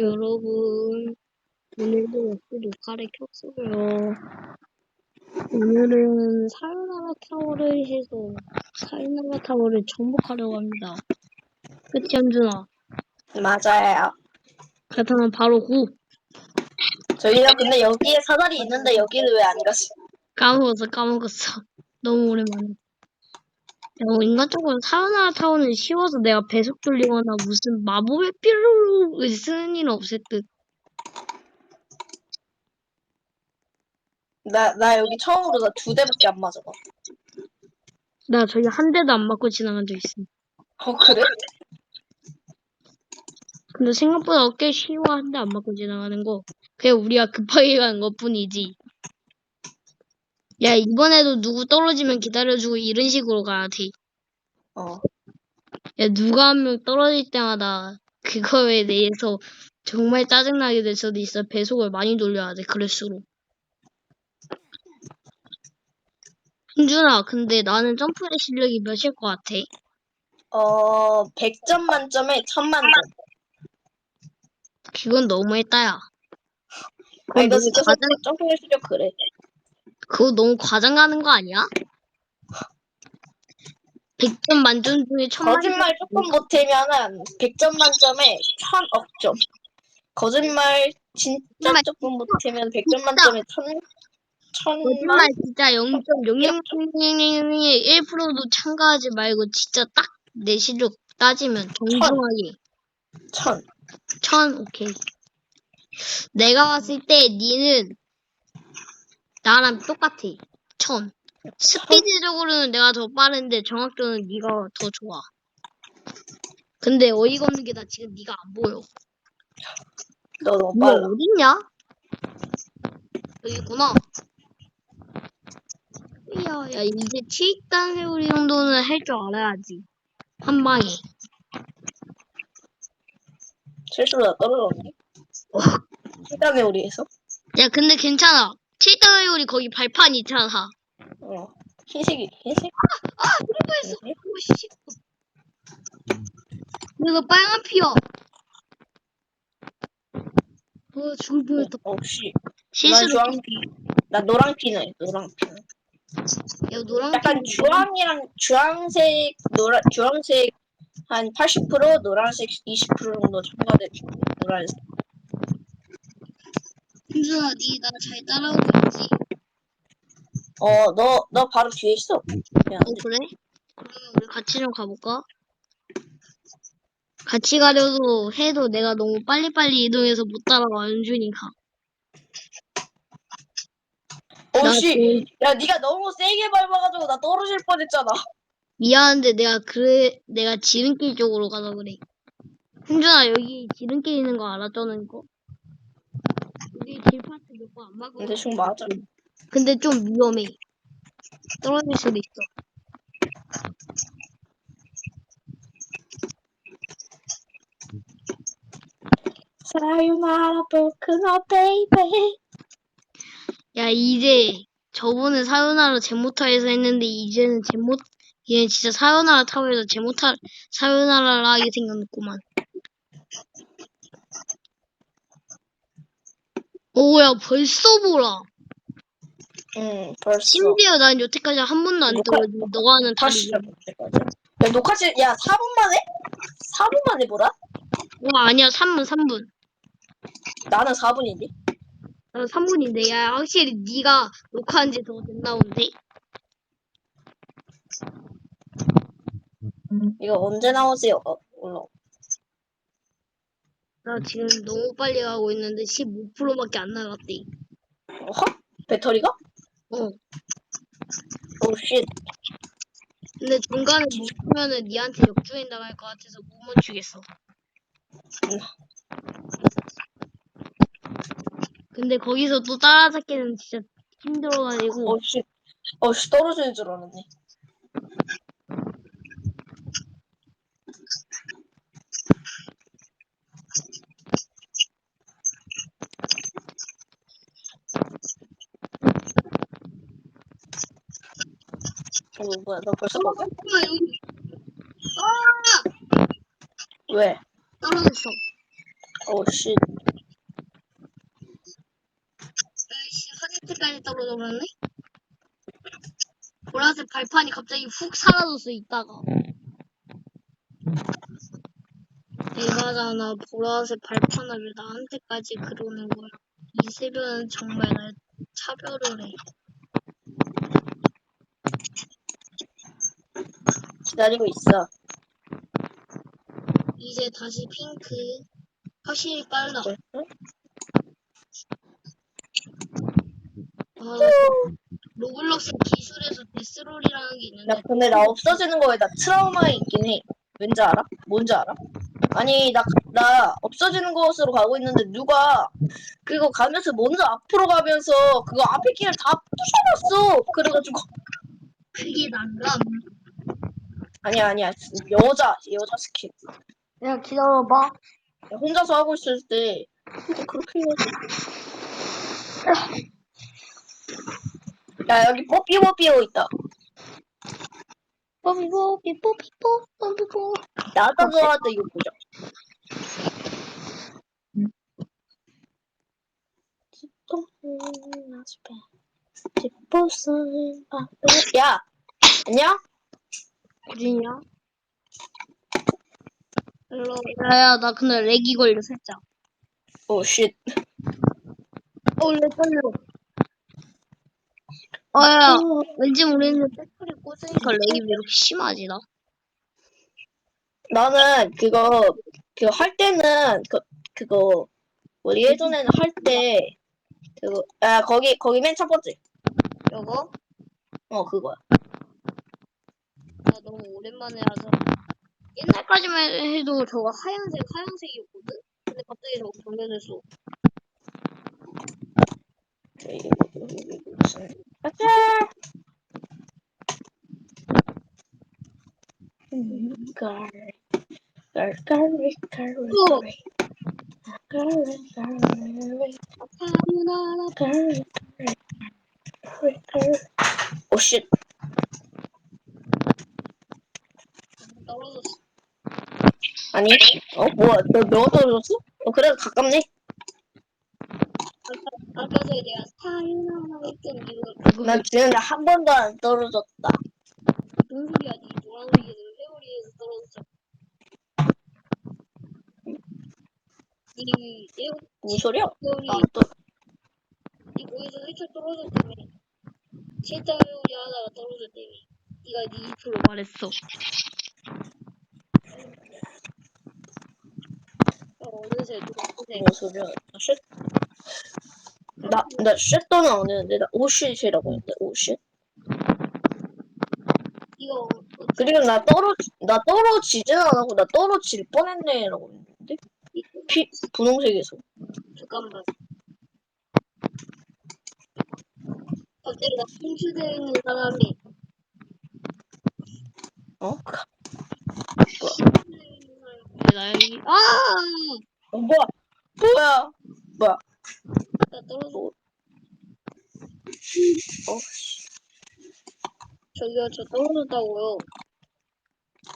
여러분. 오늘도 역시 녹화를 켰어요. 오늘은 사요나라 타워를 해서 사요나라 타워를 정복하려고 합니다. 그치, 현준아? 맞아요. 그렇다면 바로 구. 저희가 근데 여기에 사다리 있는데 여기는 왜 안 갔어? 까먹었어, 까먹었어. 너무 오랜만에. 야, 뭐 인간적으로 사요나라 타워는 쉬워서 내가 배속 돌리거나 무슨 마법의 필요를 쓰는 일은 없을 듯. 나, 나 여기 처음으로 나 두 대밖에 안 맞아. 나 저기 한 대도 안 맞고 지나간 적 있어. 어, 그래? 근데 생각보다 꽤 쉬워 한 대 안 맞고 지나가는 거. 그냥 우리가 급하게 가는 것 뿐이지. 야, 이번에도 누구 떨어지면 기다려주고 이런 식으로 가야 돼. 어. 야, 누가 한 명 떨어질 때마다 그거에 대해서 정말 짜증나게 될 수도 있어. 배속을 많이 돌려야 돼, 그럴수록. 흥준아, 근데 나는 점프의 실력이 몇일 것 같아? 어, 100점 만점에 1000만 점. 그건 너무했다 야. 아, 그건 이거 너무 진짜 과장, 점프의 실력 그래. 그거 너무 과장 가는 거 아니야? 100점 만점 중에 1000만 거짓말 조금 못하면은 100점 만점에 1000억 점. 거짓말 진짜 거짓말 조금 못하면 100점 만점에 1000, 1000만? 거짓말 진짜 0.00001%도 참가하지 말고 진짜 딱 내 실력 따지면 정중하게 1000. 1000 오케이 내가 봤을 때 니는 나랑 똑같아 1000 스피드적으로는 내가 더 빠른데 정확도는 네가 더 좋아 근데 어이가 없는 게 나 지금 네가 안 보여 너 너무 너 빨라. 어딨냐? 여기 있구나. 이야, 야, 이제 7단 회오리 정도는 할 줄 알아야지. 한 방에. 실수로 나 떨어졌네. 어. 시간에 우리에서. 야, 근데 괜찮아. 7단 회오리 거기 발판 있잖아. 어. 흰색이, 흰색? 아, 그럴 뻔했어. 흰색? 오씨. 내가 빨간 피야. 어, 죽을 뻔했다. 어, 씨. 난 실수로. 주황 피. 나 노랑 피네, 노랑 피. 야, 노란 약간 피. 주황이랑 주황색, 노라, 주황색 한 80%, 노란색 20% 정도 첨가된 노란색. 은주아, 니나 잘 따라오고 있지? 어, 너, 너 바로 뒤에 있어. 그냥 어, 그래? 그러면 우리 같이 좀 가볼까? 같이 가려도 해도 내가 너무 빨리빨리 이동해서 못 따라가, 은준이가. 어, 나 씨. 그- 야, 네가 너무 세게 밟아가지고 나 떨어질 뻔했잖아. 미안한데 내가 그래, 내가 지름길 쪽으로 가서 그래. 은준아, 여기 지름길 있는 거 알아, 저는 이거? 여기 길 파트 몇 번 안 막아. 대충 맞아. 근데 좀 위험해. 떨어질 수도 있어. 사유나라 포크너 베이베. 야, 이제 저번에 사요나라 제모타에서 했는데 이제는 제모 얘는 진짜 사요나라 타워에서 제모타 사요나라를 하게 생겼구만. 오야 벌써 보라. 응, 벌써. 심지어 난 여태까지 한 번도 안 녹화- 들어도 너가 하는 다시. 시작해. 야, 녹화 시, 야, 4분 만에? 4분 만에 뭐라? 와 아니야 3분 3분. 나는 4분인데. 나 3분인데 야 확실히 네가 녹화한 지 더 됐나 본데. 이거 언제 나오지? 어, 올라. 나 지금 너무 빨리 가고 있는데 15%밖에 안 나갔대. 어? 배터리가? 어. 오, 쉣. 근데 중간에 멈추면은 니한테 역주행 당할 것 같아서 못 멈추겠어. 근데 거기서 또 따라잡기는 진짜 힘들어가지고 어, 씨. 어, 씨, 떨어지는 줄 알았네. 어, 뭐야, 너 벌써 먹어? 어, 아 왜? 떨어졌어. 오씨 아이씨, 하늘색까지 떨어져 버렸네? 보라색 발판이 갑자기 훅 사라졌어, 있다가. 대가잖아, 보라색 발판을 왜 나한테까지 그러는 거야. 이 세변은 정말 날 차별을 해. 기다리고 있어. 이제 다시 핑크. 확실히 빨라. 응? 아, 로블록스 기술에서 데스롤이라는 게 있는데 야, 근데 나 없어지는 거에 나 트라우마 있긴 해. 왠지 알아? 뭔지 알아? 아니, 나, 나 없어지는 곳으로 가고 있는데 누가 그거 가면서 먼저 앞으로 가면서 그거 앞에 길을 다 부셔놨어. 그래가지고. 그게 난가? 아니야, 아니야. 여자, 여자 스킨. 야 기다려봐. 야, 혼자서 하고 있을 때 그거 그렇게 해가지고. 야, 여기 뽀삐 뽀삐오 있다. 뽀삐뽀 삐뽀삐뽀 뽀삐뽀. 나도 좋아하다 이거 보자. 야, 안녕? 어디냐? 일로. 야야 나 근데 렉이 걸려 살짝. 오, 쉣. 어, 렉 걸려. 아야 왠지 모르겠는데 배터리 꽂으니까 렉이 왜 이렇게 심하지 나? 나는 그거 그거 할 때는 그 그거 우리 예전에는 할 때 그거 아 거기 거기 맨 첫 번째 이거? 어 그거야. 나 너무 오랜만에 하서 옛날까지만 해도 저거 하얀색 하얀색이었거든? 근데 갑자기 저거 변경됐어 가자. 갈, 갈, 갈리, 갈리, 갈리, 갈리, 사유나라 갈리, 갈리, 갈리. 오 쉣. 떨어졌어 아니, 어 뭐야? 너 너가 떨어졌어? 어 그래도 가깝네. 아까, 아까 전에 내가 사유나라 했던 이유가 그거 난 지금 한 번도 안 떨어졌다. 무슨 소리야 니 노란색에서 회오리에서 떨어졌어 니 에어 무슨 소리야? 회오리 안 떠. 니 거기서 살짝 떨어졌다며 실장 회오리 하다가 떨어졌다며 니가 니 입으로 말했어 노란색 무슨 소리야? 나 쉣. 나, 나 쉣도는 안 했는데, 나 오쉣이라고 했는데, 오쉣? 이거 그리고 나 떨어, 나 떨어지진 않았고, 나 떨어질 뻔했네 라고 했는데? 피, 분홍색에서. 잠깐만 갑자기 나 핑크되어 있는 사람이 어? 나 여기 아! 어, 뭐야? 뭐야? 뭐야? 나 떨어져 어, 저기요 저 떨어졌다고요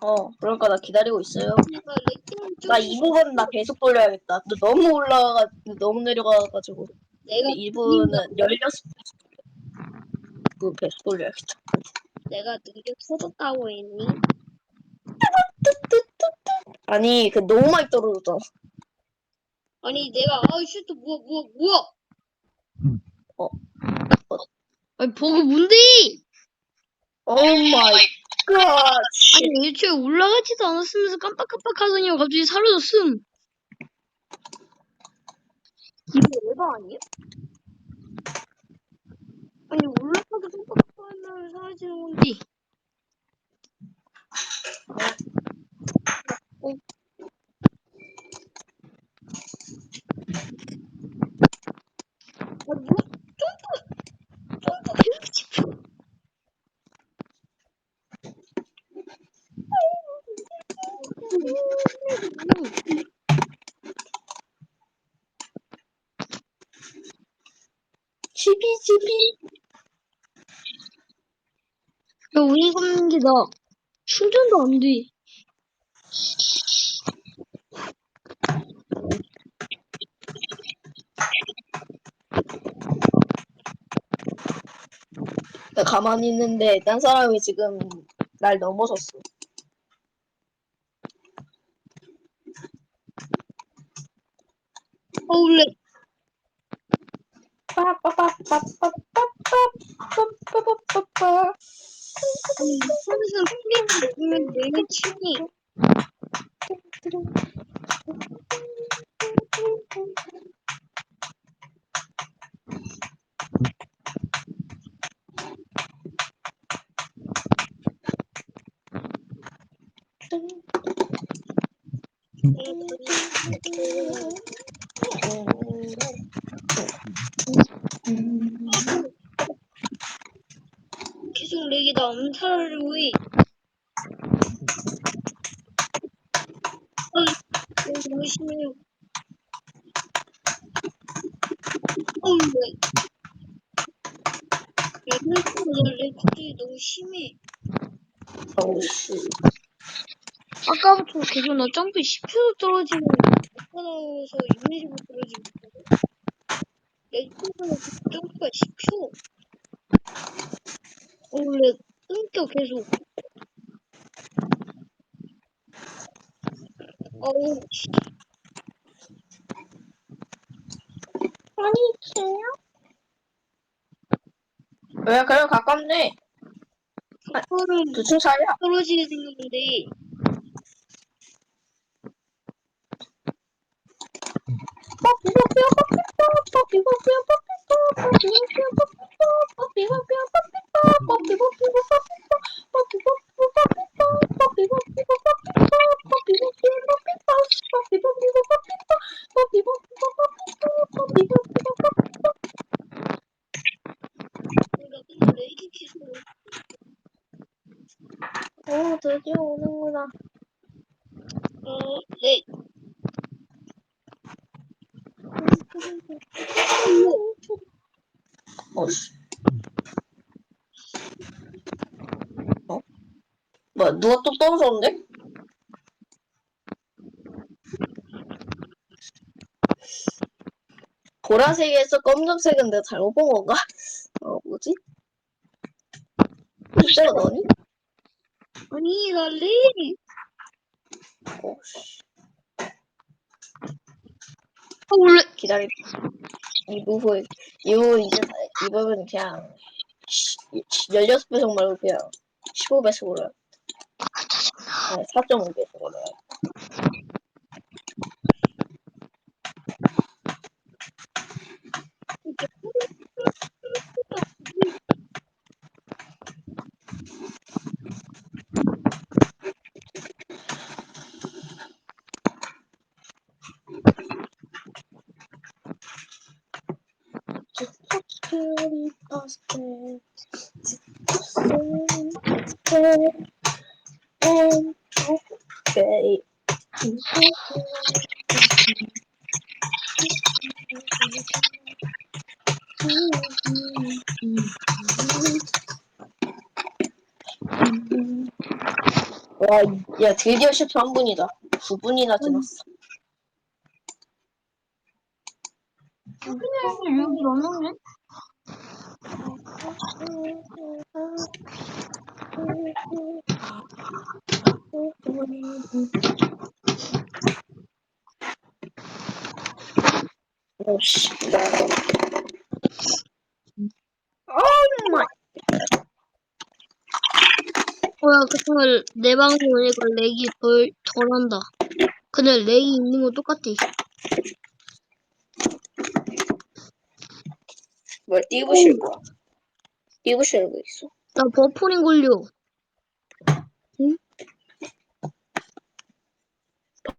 어, 그러니까 나 기다리고 있어요. 내가 레킹 좀 나 이 부분 나 계속 돌려야겠다. 너 너무 올라가, 너무 내려가가지고. 내가 이 부분은 16배. 그 계속 돌려야겠다. 내가 느려 터졌다고 했니? 아니, 그 너무 많이 떨어졌잖아. 아니 내가 아이 슈트 뭐야 뭐야 뭐야 어. 아니 버그 뭔데 오 마이 갓. 아니 애초에 올라가지도 않았으면서 깜빡깜빡 하더니 갑자기 사라졌음 이거 에바 아니야? 아니 올라가도 깜빡깜빡 하면 사라지는 건데 어. 아, 뭐? 치피. 너 우리 굽는데 너 충전도 안 돼. 나 가만히 있는데 딴 사람이 지금 날 넘어섰어. 어울래. 빠빠빠빠빠빠빠빠빠빠. 아니, 무 철이 잠시만요. 레벨 갑자기 너무 심해. 어우, 아까부터 계속 나 점프 10초 떨어지면 나타나서 6미리로 떨어지고 레벨 점프가 10초. 원래 뺏겨 계속. 어우. 아니 있어요? 왜 그래 가깝네 아, 그거를 두 층 차이야 떨어지게 생겼는데 뻑, 비고, 삐어, 뻑, 삐어, 뻑, 비고, 삐어, 뻑, 삐어, 뻑, 비고. 오는구나. 어. 어? 뭐야, 누가 또 떨어졌는데? 보라색에서 검정색은 내가 잘못 본 건가? 어, 뭐지? 너니? 아니, 어, 원래, 기다려. 이부 이부 이제 다- 이부분 그냥 16배속 말고 그냥 15배속으로. 아니 4.5배속으로 와, 야, 드디어 13분이다. 9분이나 지났어. 그냥 여기 넘었네? 오씨. 오 마이. 뭐야, 그동안 내 방송 오니까 렉이 덜, 덜한다. 근데 렉이 있는 거 똑같아. 뭘 띄부실 거야? 거 있어. 나 버퍼링 걸려.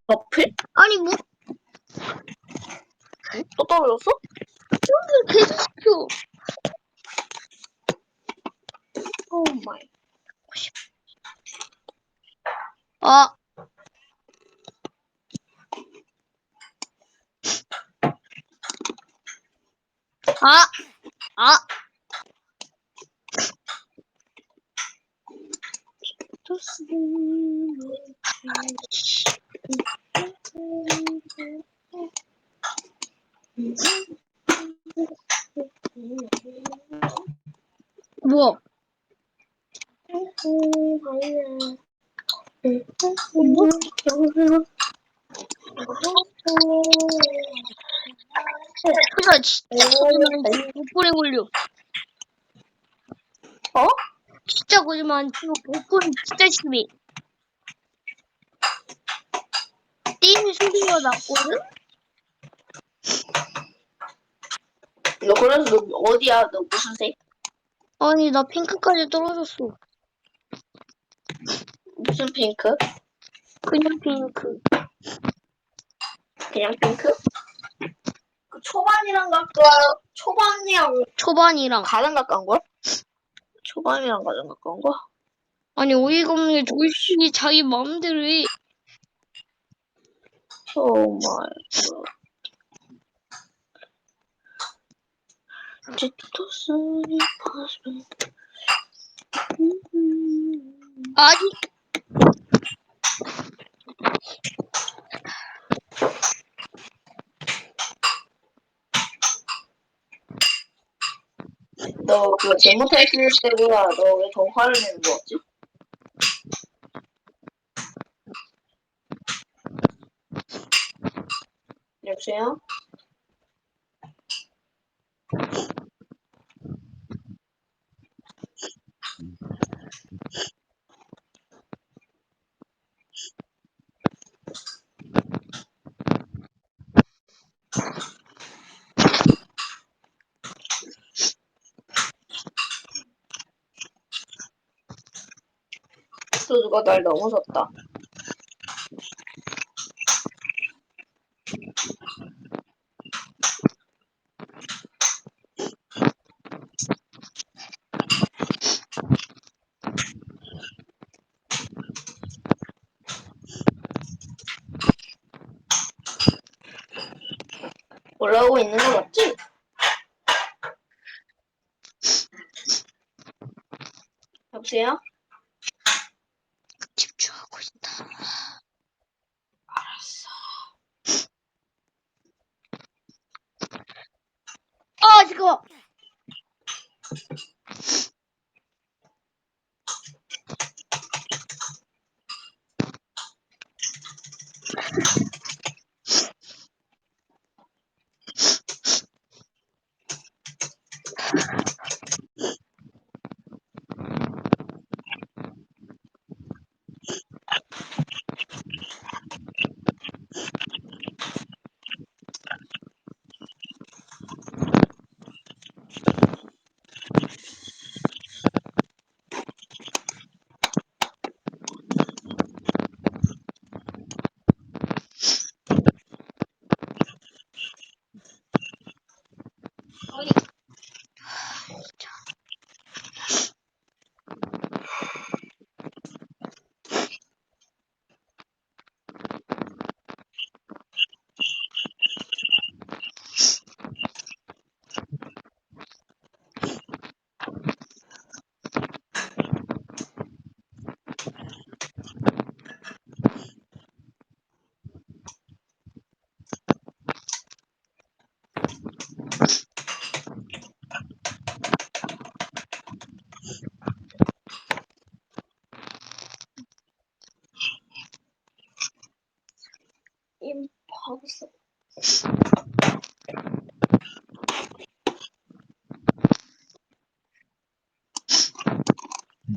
버플? 아니, 뭐, 또 떨어졌어? 계속 시켜. 오 마이. 아. 아, 아, 진짜 거짓말 복권에 걸려. 어? 진짜 거짓말 치고 복권 진짜 심해. 게임 소리가 났거든? 너 그래서 너 어디야? 너 무슨 색? 아니 나 핑크까지 떨어졌어. 무슨 핑크? 그냥 핑크. 그냥 핑크? 그 초반이랑 가까워. 초반이랑 초반이랑. 가장 가까운 거야? 초반이랑 가장 가까운 거? 아니 어이가 없는 게 조이식이 자기 마음대로 해. 정말. 지토스니 파스면. 아니 너 그거 잘못했을 때보다 너왜 더 화를 내는 거였지? 여보세요? 또 누가 날 넘어섰다. 올라오고 있는 거 맞지? 여보세요?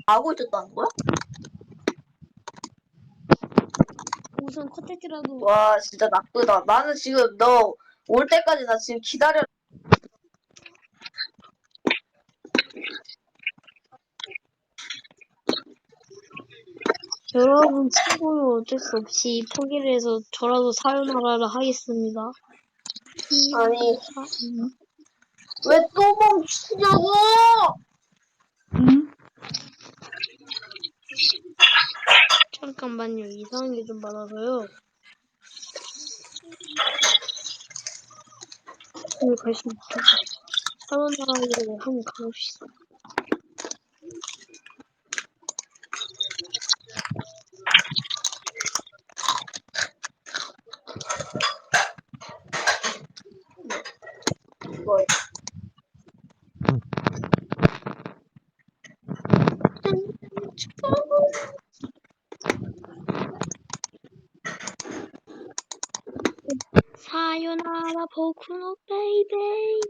하고 있었다는 거야? 우선 컨텐츠라도 와 진짜 나쁘다. 나는 지금 너 올 때까지 나 지금 기다려. 여러분 친구는 어쩔 수 없이 포기를 해서 저라도 사요나라를 하겠습니다. 아니 아, 음. 왜 또 멈추냐고? 음? 잠깐만요. 이상한 게 좀 많아서요. 오늘 갈수 있어. 사요나라를 한번 가봅시다. Poke little baby.